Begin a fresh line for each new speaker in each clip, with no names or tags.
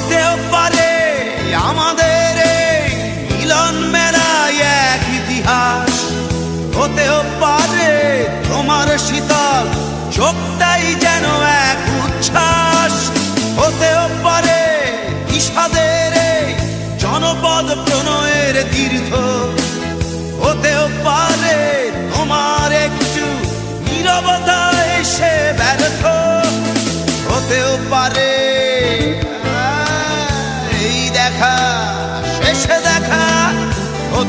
হতেও পারে আমাদের মিলন মেলায় এক ইতিহাস। হতেও পারে তোমার শীতল চোখটাই যেন এক উচ্ছ্বাস। হতেও পারে বিষাদের এই জনপদ প্রণয়ের তীর্থ হতেও পারে তোমার একটু নীরবতা এসে ব্যর্থ। হতেও পারে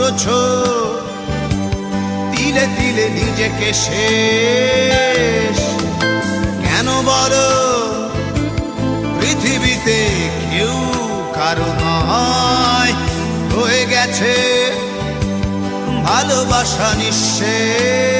করছ। তিলে তিলে নিজেকে শেষ। কেন বড়? পৃথিবীতে কেউ কারও নয়। হয়ে গেছে ভালোবাসা নিঃশেষ।